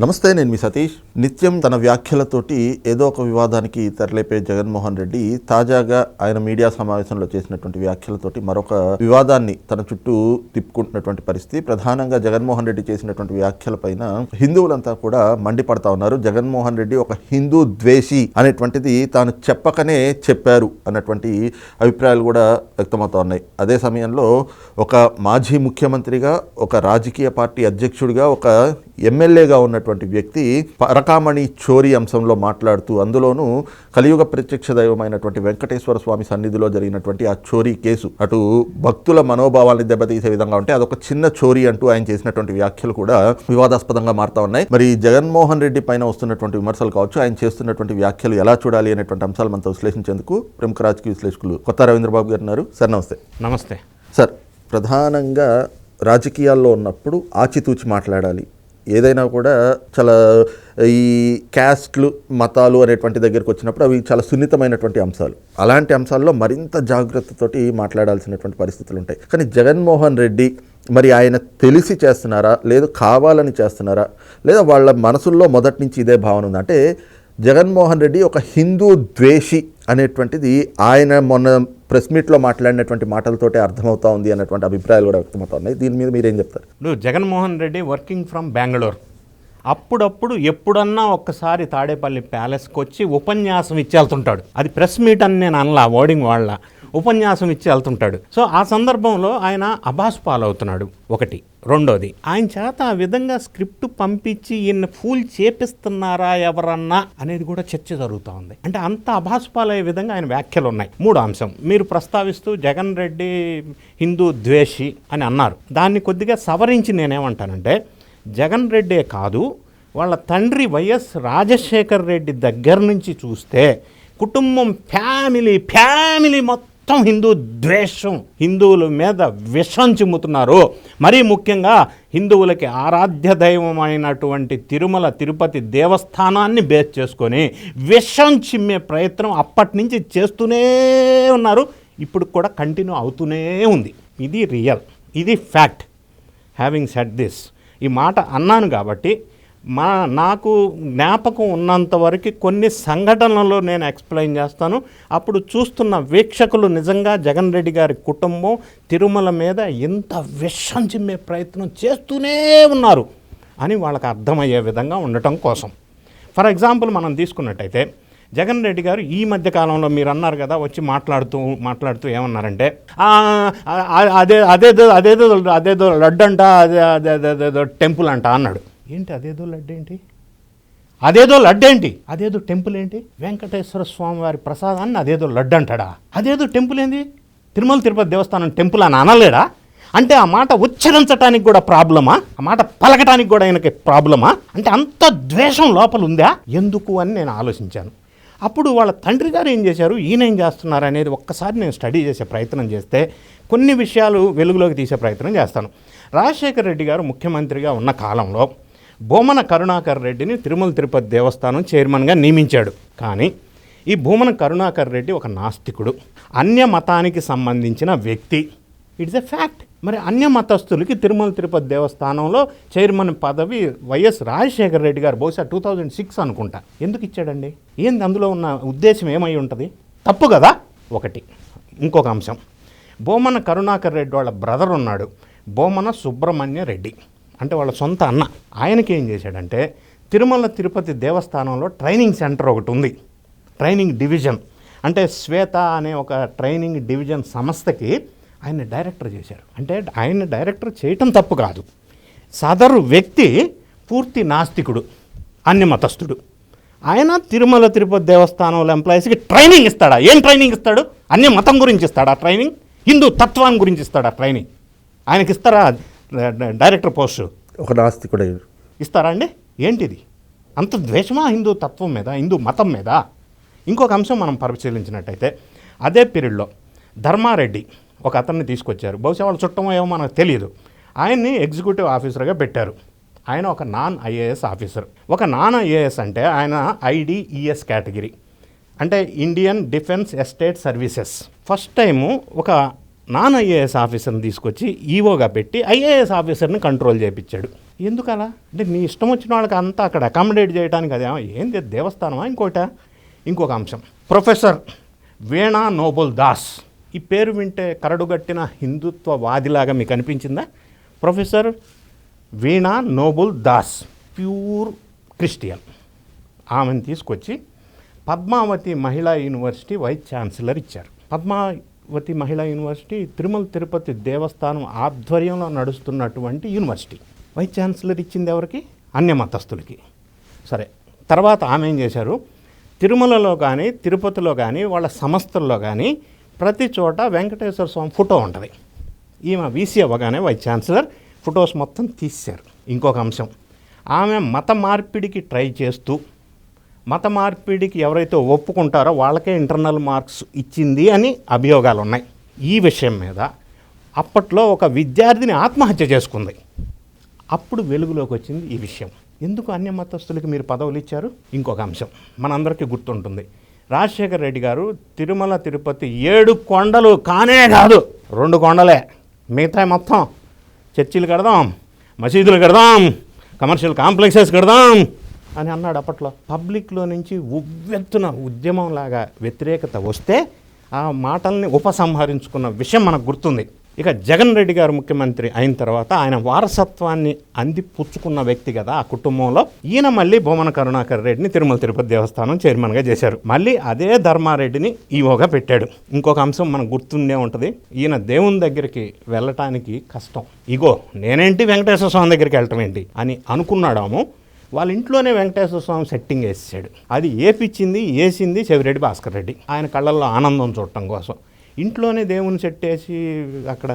నమస్తే నేను మీ సతీష్. నిత్యం తన వ్యాఖ్యలతోటి ఏదో ఒక వివాదానికి తెరలేపే జగన్మోహన్ రెడ్డి తాజాగా ఆయన మీడియా సమావేశంలో చేసినటువంటి వ్యాఖ్యలతోటి మరొక వివాదాన్ని తన చుట్టూ తిప్పుకుంటున్నటువంటి పరిస్థితి. ప్రధానంగా జగన్మోహన్ రెడ్డి చేసినటువంటి వ్యాఖ్యలపైన హిందువులంతా కూడా మండిపడతా ఉన్నారు. జగన్మోహన్ రెడ్డి ఒక హిందూ ద్వేషి అనేటువంటిది తాను చెప్పకనే చెప్పారు అన్నటువంటి అభిప్రాయాలు కూడా వ్యక్తమవుతా ఉన్నాయి. అదే సమయంలో ఒక మాజీ ముఖ్యమంత్రిగా ఒక రాజకీయ పార్టీ అధ్యక్షుడిగా ఒక ఎమ్మెల్యేగా ఉన్నటువంటి వ్యక్తి పరకామణి చోరీ అంశంలో మాట్లాడుతూ అందులోనూ కలియుగ ప్రత్యక్ష దైవమైనటువంటి వెంకటేశ్వర స్వామి సన్నిధిలో జరిగినటువంటి ఆ చోరీ కేసు. అటు భక్తుల మనోభావాల్ని దెబ్బతీసే విధంగా ఉంటే అదొక చిన్న చోరీ అంటూ ఆయన చేసినటువంటి వ్యాఖ్యలు కూడా వివాదాస్పదంగా మారుతా ఉన్నాయి. మరి జగన్మోహన్ రెడ్డి పైన వస్తున్నటువంటి విమర్శలు కావచ్చు ఆయన చేస్తున్నటువంటి వ్యాఖ్యలు ఎలా చూడాలి అనేటువంటి అంశాలు మనతో విశ్లేషించేందుకు ప్రముఖ రాజకీయ విశ్లేషకులు కొత్త రవీంద్రబాబు గారు ఉన్నారు. సార్ నమస్తే. నమస్తే. సార్ ప్రధానంగా రాజకీయాల్లో ఉన్నప్పుడు ఆచితూచి మాట్లాడాలి. ఏదైనా కూడా చాలా ఈ క్యాస్ట్లు మతాలు అనేటువంటి దగ్గరికి వచ్చినప్పుడు అవి చాలా సున్నితమైనటువంటి అంశాలు. అలాంటి అంశాల్లో మరింత జాగ్రత్తతోటి మాట్లాడాల్సినటువంటి పరిస్థితులు ఉంటాయి. కానీ జగన్మోహన్ రెడ్డి మరి ఆయన తెలిసి చేస్తున్నారా? లేదు కావాలని చేస్తున్నారా? లేదా వాళ్ళ మనసుల్లో మొదటి నుంచి ఇదే భావన ఉంది? అంటే జగన్మోహన్ రెడ్డి ఒక హిందూ ద్వేషి అనేటువంటిది ఆయన మొన్న ప్రెస్ మీట్లో మాట్లాడినటువంటి మాటలతోటే అర్థమవుతా ఉంది అన్నటువంటి అభిప్రాయాలు కూడా వ్యక్తమవుతా ఉన్నాయి దీని మీద మీరేం చెప్తారు? ఇప్పుడు జగన్మోహన్ రెడ్డి వర్కింగ్ ఫ్రమ్ బెంగళూరు. అప్పుడప్పుడు ఎప్పుడన్నా ఒక్కసారి తాడేపల్లి ప్యాలెస్కి వచ్చి ఉపన్యాసం ఇచ్చేళ్తుంటాడు. అది ప్రెస్ మీట్ అని నేను అనలా ఓడింగ్ వాళ్ళ. ఉపన్యాసం ఇచ్చి వెళ్తుంటాడు. సో ఆ సందర్భంలో ఆయన అభాస్ పాలవుతున్నాడు. ఒకటి. రెండోది ఆయన చేత ఆ విధంగా స్క్రిప్ట్ పంపించి ఈయన ఫూల్ చేపిస్తున్నారా ఎవరన్నా అనేది కూడా చర్చ జరుగుతూ ఉంది. అంటే అంత అభాసుపాలయ్యే విధంగా ఆయన వ్యాఖ్యలు ఉన్నాయి. మూడు అంశం మీరు ప్రస్తావిస్తూ జగన్ రెడ్డి హిందూ ద్వేషి అని అన్నారు. దాన్ని కొద్దిగా సవరించి నేనేమంటానంటే జగన్ రెడ్డే కాదు వాళ్ళ తండ్రి వైఎస్ రాజశేఖర్ రెడ్డి దగ్గర నుంచి చూస్తే కుటుంబం ఫ్యామిలీ ఫ్యామిలీ మొత్తం మొత్తం హిందూ ద్వేషం హిందువుల మీద విషం చిమ్ముతున్నారు. మరీ ముఖ్యంగా హిందువులకి ఆరాధ్య దైవమైనటువంటి తిరుమల తిరుపతి దేవస్థానాన్ని బేస్ చేసుకొని విషం చిమ్మే ప్రయత్నం అప్పటి నుంచి చేస్తూనే ఉన్నారు. ఇప్పుడు కూడా కంటిన్యూ అవుతూనే ఉంది. ఇది రియల్ ఇది ఫ్యాక్ట్ హ్యావింగ్ సెట్ దిస్ ఈ మాట అన్నాను కాబట్టి మా నాకు జ్ఞాపకం ఉన్నంత వరకు కొన్ని సంఘటనలు నేను ఎక్స్ప్లెయిన్ చేస్తాను. అప్పుడు చూస్తున్న వీక్షకులు నిజంగా జగన్ రెడ్డి గారి కుటుంబం తిరుమల మీద ఎంత విషం చిమ్మే ప్రయత్నం చేస్తూనే ఉన్నారు అని వాళ్ళకి అర్థమయ్యే విధంగా ఉండటం కోసం. ఫర్ ఎగ్జాంపుల్ మనం తీసుకున్నట్టయితే జగన్ రెడ్డి గారు ఈ మధ్య కాలంలో మీరు అన్నారు కదా వచ్చి మాట్లాడుతూ మాట్లాడుతూ ఏమన్నారంటే అదే అదేదో అదేదో అదేదో లడ్డు అంట అదే అదే అదే అదేదో టెంపుల్ అంట అన్నాడు. ఏంటి అదేదో లడ్డు ఏంటి? అదేదో లడ్డు ఏంటి? అదేదో టెంపుల్ ఏంటి? వెంకటేశ్వర స్వామి వారి ప్రసాదాన్ని అదేదో లడ్డు అంటాడా? అదేదో టెంపుల్ ఏంది? తిరుమల తిరుపతి దేవస్థానం టెంపుల్ అని అనలేడా? అంటే ఆ మాట ఉచ్చరించడానికి కూడా ప్రాబ్లమా? ఆ మాట పలకటానికి కూడా ఆయనకి ప్రాబ్లమా? అంటే అంత ద్వేషం లోపల ఉందా? ఎందుకు అని నేను ఆలోచించాను. అప్పుడు వాళ్ళ తండ్రి గారు ఏం చేశారు? ఈయన ఏం చేస్తున్నారు అనేది ఒక్కసారి నేను స్టడీ చేసే ప్రయత్నం చేస్తే కొన్ని విషయాలు వెలుగులోకి తీసే ప్రయత్నం చేస్తాను. రాజశేఖర్ రెడ్డి గారు ముఖ్యమంత్రిగా ఉన్న కాలంలో భూమన కరుణాకర్ రెడ్డిని తిరుమల తిరుపతి దేవస్థానం చైర్మన్గా నియమించాడు. కానీ ఈ భూమన కరుణాకర్ రెడ్డి ఒక నాస్తికుడు. అన్య మతానికి సంబంధించిన వ్యక్తి. It's a fact. మరి అన్య మతస్థులకి తిరుమల తిరుపతి దేవస్థానంలో చైర్మన్ పదవి వైఎస్ రాజశేఖర రెడ్డి గారు బహుశా టూ థౌజండ్ సిక్స్ అనుకుంటా. ఎందుకు ఇచ్చాడండి? ఏంది అందులో ఉన్న ఉద్దేశం ఏమై ఉంటుంది? తప్పు కదా? ఒకటి. ఇంకొక అంశం. బోమన కరుణాకర్ రెడ్డి వాళ్ళ బ్రదర్ ఉన్నాడు. బోమన సుబ్రహ్మణ్య రెడ్డి. అంటే వాళ్ళ సొంత అన్న. ఆయనకి ఏం చేశాడంటే తిరుమల తిరుపతి దేవస్థానంలో ట్రైనింగ్ సెంటర్ ఒకటి ఉంది. Training division. అంటే శ్వేత అనే ఒక ట్రైనింగ్ డివిజన్ సంస్థకి ఆయన డైరెక్టర్ చేశారు. అంటే ఆయన డైరెక్టర్ చేయటం తప్పు కాదు. సదరు వ్యక్తి పూర్తి నాస్తికుడు అన్ని మతస్థుడు ఆయన తిరుమల తిరుపతి దేవస్థానంలో ఎంప్లాయీస్కి ట్రైనింగ్ ఇస్తాడా? ఏం ట్రైనింగ్ ఇస్తాడు? అన్య మతం గురించి ఇస్తాడా ట్రైనింగ్? హిందూ తత్వాన్ని గురించి ఇస్తాడా ట్రైనింగ్? ఆయనకి ఇస్తారా డైరెక్టర్ పోస్టు. ఒక నాస్తికుడు ఇస్తారా అండి? ఏంటిది? అంత ద్వేషమా హిందూ తత్వం మీద హిందూ మతం మీద? ఇంకొక అంశం మనం పరిశీలించినట్టయితే అదే పీరియడ్లో ధర్మారెడ్డి ఒక అతన్ని తీసుకొచ్చారు. బహుశా వాళ్ళ చుట్టమో ఏమో మనకు తెలియదు ఆయన్ని ఎగ్జిక్యూటివ్ ఆఫీసర్గా పెట్టారు. ఆయన ఒక నాన్ ఐఏఎస్ ఆఫీసర్. ఒక నాన్ ఐఏఎస్ అంటే ఆయన ఐడిఈఎస్ కేటగిరీ. అంటే Indian defence estate services. First time ఒక నాన్ ఐఏఎస్ ఆఫీసర్ని తీసుకొచ్చి ఈవోగా పెట్టి ఐఏఎస్ ఆఫీసర్ని కంట్రోల్ చేయించాడు ఎందుకు అలా అంటే నీ ఇష్టం వచ్చిన వాళ్ళకి అంతా అక్కడ అకామిడేట్ చేయడానికి అదే ఏంది దేవస్థానమా ఇంకోట? ఇంకొక అంశం. Professor Veena Noble Das. ఈ పేరు వింటే కరడుగట్టిన హిందుత్వవాదిలాగా మీకు అనిపించిందా? Professor Veena Noble Das pure Christian. ఆమెను తీసుకొచ్చి పద్మావతి మహిళా యూనివర్సిటీ వైస్ ఛాన్సలర్ ఇచ్చారు. పద్మా పద్మావతి మహిళా యూనివర్సిటీ తిరుమల తిరుపతి దేవస్థానం ఆధ్వర్యంలో నడుస్తున్నటువంటి యూనివర్సిటీ. వైస్ ఛాన్సలర్ ఇచ్చింది ఎవరికి? అన్య మతస్థులకి. సరే తర్వాత ఆమె ఏం చేశారు? తిరుమలలో కానీ తిరుపతిలో కానీ వాళ్ళ సంస్థల్లో కానీ ప్రతి చోట వెంకటేశ్వర స్వామి ఫోటో ఉంటుంది. ఈమె వీసీ అవ్వగానే వైస్ ఛాన్సలర్ ఫొటోస్ మొత్తం తీశారు ఇంకొక అంశం ఆమె మత మార్పిడికి ట్రై చేస్తూ మత మార్పిడికి ఎవరైతే ఒప్పుకుంటారో వాళ్ళకే ఇంటర్నల్ మార్క్స్ ఇచ్చింది అని అభియోగాలు ఉన్నాయి ఈ విషయం మీద అప్పట్లో ఒక విద్యార్థిని ఆత్మహత్య చేసుకుంది. అప్పుడు వెలుగులోకి వచ్చింది ఈ విషయం. ఎందుకు అన్య మతస్థులకి మీరు పదవులు ఇచ్చారు? ఇంకొక అంశం మనందరికీ గుర్తుంటుంది. రాజశేఖర రెడ్డి గారు తిరుమల తిరుపతి ఏడు కొండలు కానే కాదు. రెండు కొండలే. మిగతా మొత్తం చర్చిలు కడదాం మసీదులు కడదాం కమర్షియల్ కాంప్లెక్సెస్ కడదాం అని అన్నాడు అప్పట్లో. పబ్లిక్లో నుంచి ఉవ్వెత్తున ఉద్యమంలాగా వ్యతిరేకత వస్తే ఆ మాటల్ని ఉపసంహరించుకున్న విషయం మనకు గుర్తుంది. ఇక జగన్ రెడ్డి గారు ముఖ్యమంత్రి అయిన తర్వాత ఆయన వారసత్వాన్ని అందిపుచ్చుకున్న వ్యక్తి కదా ఆ కుటుంబంలో. ఈయన మళ్ళీ భూమన కరుణాకర్ రెడ్డిని తిరుమల తిరుపతి దేవస్థానం చైర్మన్గా చేశారు. మళ్ళీ అదే ధర్మారెడ్డిని ఈవోగా పెట్టాడు. ఇంకొక అంశం మనకు గుర్తుండే ఉంటుంది. ఈయన దేవుని దగ్గరికి వెళ్ళటానికి కష్టం. ఇగో నేనేంటి వెంకటేశ్వర స్వామి దగ్గరికి వెళ్ళటం ఏంటి? అని అనుకున్నాడాము. వాళ్ళ ఇంట్లోనే వెంకటేశ్వర స్వామి సెట్టింగ్ వేసాడు అది ఏపిచ్చింది వేసింది చెవిరెడ్డి భాస్కర్ రెడ్డి. ఆయన కళ్ళల్లో ఆనందం చూడటం కోసం. ఇంట్లోనే దేవుని సెట్టేసి అక్కడ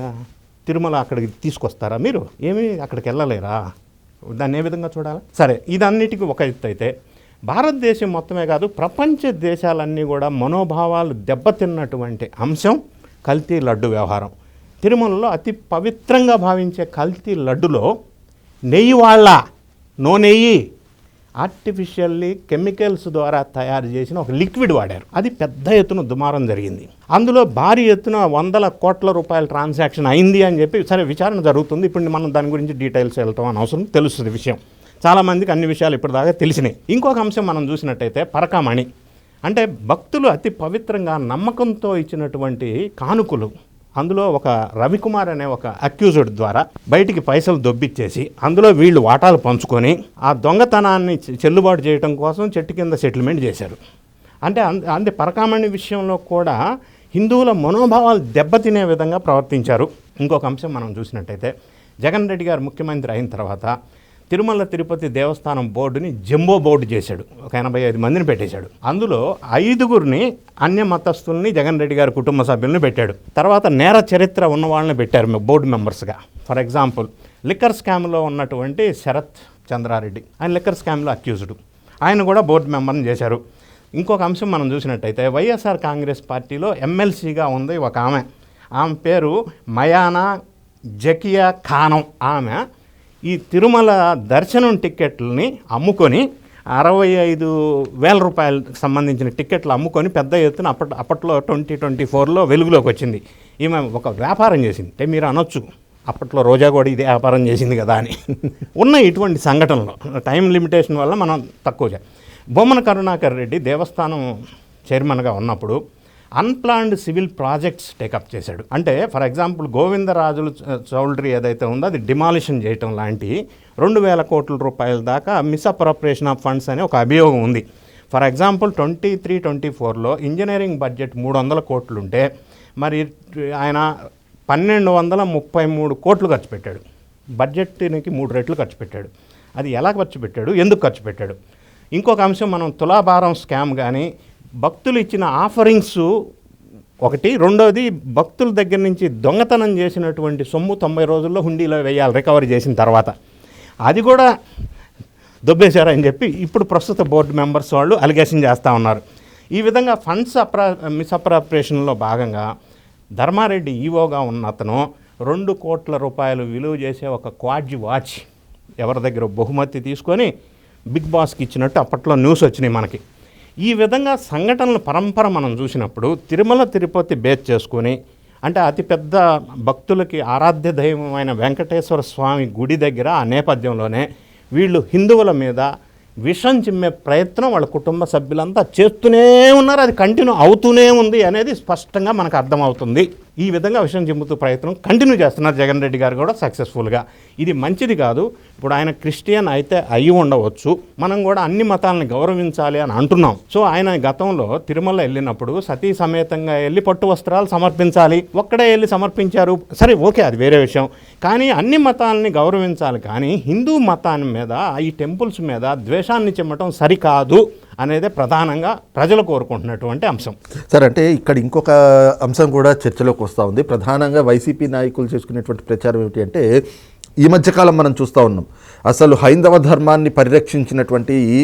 తిరుమల అక్కడికి తీసుకొస్తారా మీరు? ఏమీ అక్కడికి వెళ్ళలేరా? దాన్ని ఏ విధంగా చూడాలి? సరే ఇదన్నిటికీ ఒక ఎత్తు అయితే భారతదేశం మొత్తమే కాదు ప్రపంచ దేశాలన్నీ కూడా మనోభావాలు దెబ్బతిన్నటువంటి అంశం కల్తీ లడ్డు వ్యవహారం. తిరుమలలో అతి పవిత్రంగా భావించే కల్తీ లడ్డులో నెయ్యి వాళ్ళ నో నెయ్యి. ఆర్టిఫిషియల్లీ కెమికల్స్ ద్వారా తయారు చేసిన ఒక లిక్విడ్ వాడారు. అది పెద్ద ఎత్తున దుమారం జరిగింది. అందులో భారీ ఎత్తున వందల కోట్ల రూపాయల ట్రాన్సాక్షన్ అయింది అని చెప్పి సరే విచారణ జరుగుతుంది. ఇప్పుడు మనం దాని గురించి డీటెయిల్స్ వెళ్తాం అని అవసరం తెలుస్తుంది విషయం. చాలామందికి అన్ని విషయాలు ఇప్పటిదాకా తెలిసినాయి. ఇంకొక అంశం మనం చూసినట్టయితే పరకామణి. అంటే భక్తులు అతి పవిత్రంగా నమ్మకంతో ఇచ్చినటువంటి కానుకలు. అందులో ఒక రవికుమార్ అనే ఒక అక్యూజ్డ్ ద్వారా బయటికి పైసలు దొబ్బిచ్చేసి అందులో వీళ్ళు వాటాలు పంచుకొని ఆ దొంగతనాన్ని చెల్లుబాటు చేయడం కోసం చెట్టు కింద సెటిల్మెంట్ చేశారు. అంటే అంద అంతే పరకామణి విషయంలో కూడా హిందువుల మనోభావాలు దెబ్బతినే విధంగా ప్రవర్తించారు. ఇంకొక అంశం మనం చూసినట్టయితే జగన్ రెడ్డి గారు ముఖ్యమంత్రి అయిన తర్వాత తిరుమల తిరుపతి దేవస్థానం బోర్డుని జంబో బోర్డు చేశాడు. ఒక ఎనభై ఐదు మందిని పెట్టేశాడు. అందులో ఐదుగురిని అన్య మతస్థుల్ని జగన్ రెడ్డి గారి కుటుంబ సభ్యుల్ని పెట్టాడు. తర్వాత నేర చరిత్ర ఉన్న వాళ్ళని పెట్టారు బోర్డు మెంబర్స్గా. ఫర్ ఎగ్జాంపుల్ లిక్కర్ స్కామ్లో ఉన్నటువంటి శరత్ చంద్రారెడ్డి. ఆయన లిక్కర్ స్కామ్లో అక్యూజ్డ్. ఆయన కూడా బోర్డు మెంబర్ని చేశారు. ఇంకొక అంశం మనం చూసినట్టయితే వైఎస్ఆర్ కాంగ్రెస్ పార్టీలో ఎమ్మెల్సీగా ఉంది ఒక ఆమె. ఆమె పేరు మయానా జకియా ఖానం. ఆమె ఈ తిరుమల దర్శనం టిక్కెట్లని అమ్ముకొని అరవై ఐదు వేల రూపాయలకు సంబంధించిన టిక్కెట్లు అమ్ముకొని పెద్ద ఎత్తున అప్పట్ అప్పట్లో ట్వంటీ ట్వంటీ ఫోర్లో వెలుగులోకి వచ్చింది. ఈమె ఒక వ్యాపారం చేసింది. అంటే మీరు అనొచ్చు అప్పట్లో రోజా కూడా ఇదే వ్యాపారం చేసింది కదా అని. ఉన్న ఇటువంటి సంఘటనలు టైం లిమిటేషన్ వల్ల మనం తక్కువ చే బొమ్మన కరుణాకర్ రెడ్డి దేవస్థానం చైర్మన్గా ఉన్నప్పుడు అన్ప్లాన్డ్ సివిల్ ప్రాజెక్ట్స్ టేకప్ చేశాడు. అంటే ఫర్ ఎగ్జాంపుల్ గోవిందరాజులు చ- ఏదైతే ఉందో అది డిమాలిషన్ చేయటం లాంటి రెండు వేల కోట్ల రూపాయల దాకా మిస్అప్రాప్రియేషన్ ఆఫ్ ఫండ్స్ అనే ఒక అభియోగం ఉంది. For example twenty three twenty ఫోర్లో ఇంజనీరింగ్ బడ్జెట్ మూడు వందల కోట్లు ఉంటే మరి ఆయన పన్నెండు వందల ముప్పై మూడు కోట్లు ఖర్చు పెట్టాడు. బడ్జెట్కి మూడు రెట్లు ఖర్చు పెట్టాడు. అది ఎలా ఖర్చు పెట్టాడు? ఎందుకు ఖర్చు పెట్టాడు? ఇంకొక అంశం మనం తులాభారం స్కామ్ కానీ భక్తులు ఇచ్చిన ఆఫరింగ్స్ ఒకటి రెండోది భక్తుల దగ్గర నుంచి దొంగతనం చేసినటువంటి సొమ్ము తొంభై రోజుల్లో హుండీలో వేయాలి రికవరీ చేసిన తర్వాత. అది కూడా దొబ్బేశారని చెప్పి ఇప్పుడు ప్రస్తుత బోర్డు మెంబర్స్ వాళ్ళు అలిగేషన్ చేస్తూ ఉన్నారు. ఈ విధంగా ఫండ్స్ అప్రా మిస్అప్రాప్రియేషన్లో భాగంగా ధర్మారెడ్డి ఈవోగా ఉన్న అతను రెండు కోట్ల రూపాయలు విలువ చేసే ఒక క్వాడ్జ్ వాచ్ ఎవరి దగ్గర బహుమతి తీసుకొని బిగ్ బాస్కి ఇచ్చినట్టు అప్పట్లో న్యూస్ వచ్చినాయి మనకి. ఈ విధంగా సంఘటనల పరంపర మనం చూసినప్పుడు తిరుమల తిరుపతి బేస్ చేసుకొని అంటే అతిపెద్ద భక్తులకి ఆరాధ్య దైవమైన వెంకటేశ్వర స్వామి గుడి దగ్గర ఆ నేపథ్యంలోనే వీళ్ళు హిందువుల మీద విషం చిమ్మే ప్రయత్నం వాళ్ళ కుటుంబ సభ్యులంతా చేస్తూనే ఉన్నారు. అది కంటిన్యూ అవుతూనే ఉంది అనేది స్పష్టంగా మనకు అర్థమవుతుంది. ఈ విధంగా విషయం చెబుతూ ప్రయత్నం కంటిన్యూ చేస్తున్నారు జగన్ రెడ్డి గారు కూడా సక్సెస్ఫుల్గా. ఇది మంచిది కాదు. ఇప్పుడు ఆయన క్రిస్టియన్ అయితే అయి ఉండవచ్చు. మనం కూడా అన్ని మతాలను గౌరవించాలి అని అంటున్నాం. సో ఆయన గతంలో తిరుమల వెళ్ళినప్పుడు సతీ సమేతంగా వెళ్ళి పట్టు వస్త్రాలు సమర్పించాలి. ఒక్కడే వెళ్ళి సమర్పించారు. సరే ఓకే అది వేరే విషయం. కానీ అన్ని మతాలని గౌరవించాలి. కానీ హిందూ మతాన్ని మీద ఈ టెంపుల్స్ మీద ద్వేషాన్ని చిమ్మటం సరికాదు. అనేది ప్రధానంగా ప్రజలు కోరుకుంటున్నటువంటి అంశం. సార్ అంటే ఇక్కడ ఇంకొక అంశం కూడా చర్చలోకి వస్తూ ఉంది. ప్రధానంగా వైసీపీ నాయకులు చేసుకునేటువంటి ప్రచారం ఏమిటి అంటే ఈ మధ్యకాలం మనం చూస్తూ ఉన్నాం. అసలు హైందవ ధర్మాన్ని పరిరక్షించినటువంటి ఈ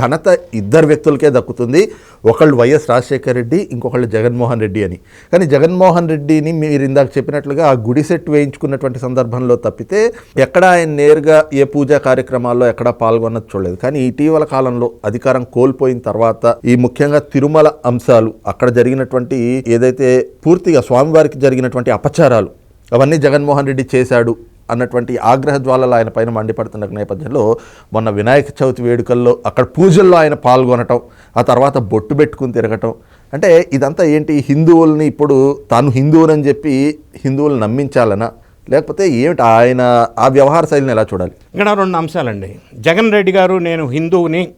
ఘనత ఇద్దరు వ్యక్తులకే దక్కుతుంది. ఒకళ్ళు వైఎస్ రాజశేఖర రెడ్డి ఇంకొకళ్ళు జగన్మోహన్ రెడ్డి అని. కానీ జగన్మోహన్ రెడ్డిని మీరు ఇందాక చెప్పినట్లుగా ఆ గుడి సెట్ వేయించుకున్నటువంటి సందర్భంలో తప్పితే ఎక్కడ ఆయన నేరుగా ఏ పూజా కార్యక్రమాల్లో ఎక్కడ పాల్గొన్నది చూడలేదు. కానీ ఇటీవల కాలంలో అధికారం కోల్పోయిన తర్వాత ఈ ముఖ్యంగా తిరుమల అంశాలు అక్కడ జరిగినటువంటి ఏదైతే పూర్తిగా స్వామివారికి జరిగినటువంటి అపచారాలు అవన్నీ జగన్మోహన్ రెడ్డి చేశాడు. అన్నటువంటి ఆగ్రహ జ్వాలలు ఆయన పైన మండిపడుతున్న నేపథ్యంలో మొన్న వినాయక చవితి వేడుకల్లో అక్కడ పూజల్లో ఆయన పాల్గొనటం ఆ తర్వాత బొట్టు పెట్టుకుని తిరగటం. అంటే ఇదంతా ఏంటి? హిందువుల్ని ఇప్పుడు తాను హిందువునని చెప్పి హిందువులు నమ్మించాలనా? లేకపోతే ఏమిటి ఆయన ఆ వ్యవహార శైలిని ఎలా చూడాలి? ఇక్కడ రెండు అంశాలండి. జగన్ రెడ్డి గారు నేను హిందువుని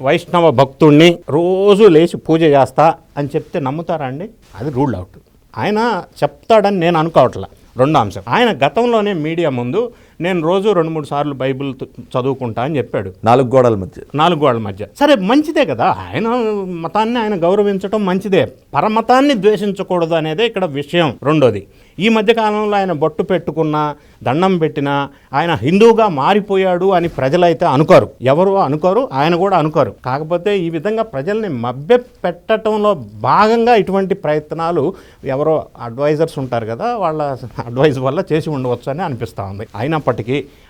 వైష్ణవ భక్తుణ్ణి రోజు లేచి పూజ చేస్తా అని చెప్తే నమ్ముతారా అండి? అది రూల్ అవుట్. ఆయన చెప్తాడని నేను అనుకోవట్లే. రెండో అంశం. ఆయన గతంలోనే మీడియా ముందు నేను రోజు రెండు మూడు సార్లు బైబిల్ చదువుకుంటా అని చెప్పాడు. నాలుగు గోడల మధ్య. నాలుగు గోడల మధ్య. సరే మంచిదే కదా. ఆయన మతాన్ని ఆయన గౌరవించడం మంచిదే. పరమతాన్ని ద్వేషించకూడదు అనేదే ఇక్కడ విషయం. రెండోది ఈ మధ్య కాలంలో ఆయన బొట్టు పెట్టుకున్నా దండం పెట్టినా ఆయన హిందువుగా మారిపోయాడు అని ప్రజలైతే అనుకోరు. ఎవరు అనుకోరు ఆయన కూడా అనుకోరు. కాకపోతే ఈ విధంగా ప్రజల్ని మభ్య పెట్టడంలో భాగంగా ఇటువంటి ప్రయత్నాలు ఎవరో అడ్వైజర్స్ ఉంటారు కదా వాళ్ళ అడ్వైజ్ వల్ల చేసి ఉండవచ్చు అని అనిపిస్తూ ఉంది. అయినప్పటికీ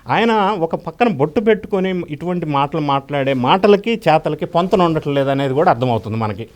ఆయన ఒక పక్కన బొట్టు పెట్టుకొని ఇటువంటి మాటలు మాట్లాడే మాటలకి చేతలకి పొంతన ఉండట్లేదు అనేది కూడా అర్థమవుతుంది మనకి.